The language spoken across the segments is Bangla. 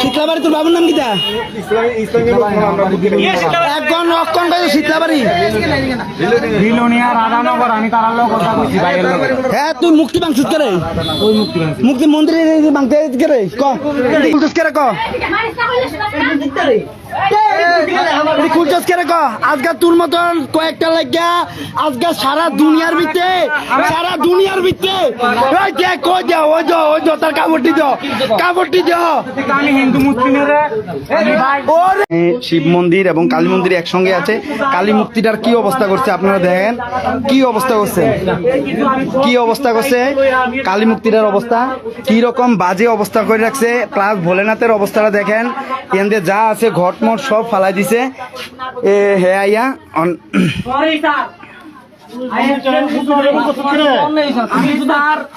শীতলাবাড়ি তোর বাবুর নাম কিটা একজন অক্ষণ কইছে শীতলাবাড়ি বিলোনিয়া রাধানগর আমি তার লোক কথা কইছি ভাইয়ের লোক হ্যাঁ তুই মুক্তি বাংছিস করে ওই মুক্তি বাংলা মুক্তি মন্দিরে বাংতে করে ক খুলছিস করে ক তুই আজকে তোর মতন কয়েকটা আজকে সারা দুনিয়ার ভিতরে সারা দুনিয়ার ভিতরে শিব মন্দির এবং কালী মন্দির একসঙ্গে আছে। কালী মূর্তিটার কি অবস্থা করছে আপনারা দেখেন। কি অবস্থা করছে? কি অবস্থা করছে? কালী মূর্তিটার অবস্থা কি রকম বাজে অবস্থা করে রাখছে। প্লাস ভোলেনাথের অবস্থাটা দেখেন। এনদের যা আছে ঘটমট সব ফালাই দিছে। এ হে আইয়া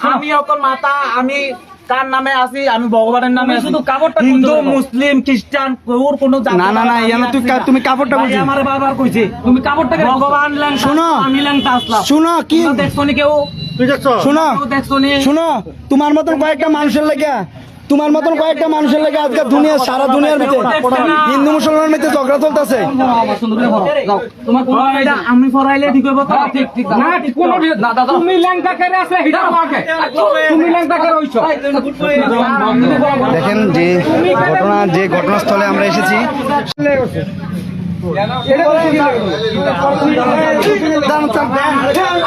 আমি অকল মাতা আমি কার নামে আছি আমি ভগবানের নামে শুধু কাপড়টা হিন্দু মুসলিম খ্রিস্টান ওর কোনো জাতি না না না ইয়ানো তুই তুমি কাপড়টা আমার বারবার কইছে তুমি কাপড়টা ভগবান লেন শোনো। আমি লেন শুনো কি দেখছ নি কেউ? শুনো দেখছ নি? শুনো তোমার মতন কয়েকটা মানুষের লেগে তোমার মতন কয়েকটা মানুষের লেগে আজকে দুনিয়া সারা দুনিয়ার ভিতরে হিন্দু মুসলমানের মধ্যে ঝগড়া চলতেছে। তোমার কোন এটা আমি ফরাইলে ঠিক হইব তো? ঠিক ঠিক না কোন দাদা তুমি ল্যাংটা করে আছে? হিডা মাকে তুমি ল্যাংটা করে হইছো? দেখেন যে ঘটনা যে ঘটনাস্থলে আমরা এসেছি।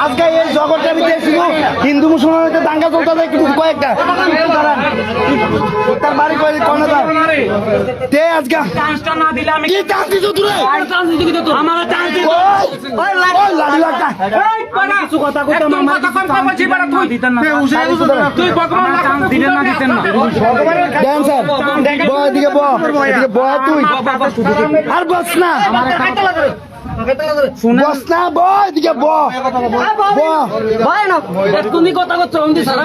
আজকে এই জগৎটার ভিতরে শুধু হিন্দু মুসলমানের দাঙ্গা চলতেছে কিন্তু কয়েকটা। তার বাড়ি কয় কনে তার তে আজকে চান্সটা না দিলে আমি কি চান্স দিছো তুই? চান্স দিবি তো আমার চান্স দিবি ওই ওই লাঠি। লাগা কিছু কথা কইতাম আমার কথা কথা বলছি বড় তুই দিতেন না। তুই ভগবান চান্স দিলেন না দিতেন না। দেন স্যার। বয় এদিকে ব এদিকে বয় তুই। আর বস না। বস না বয় এদিকে ব ব তুমি কথা করছ আমি সারা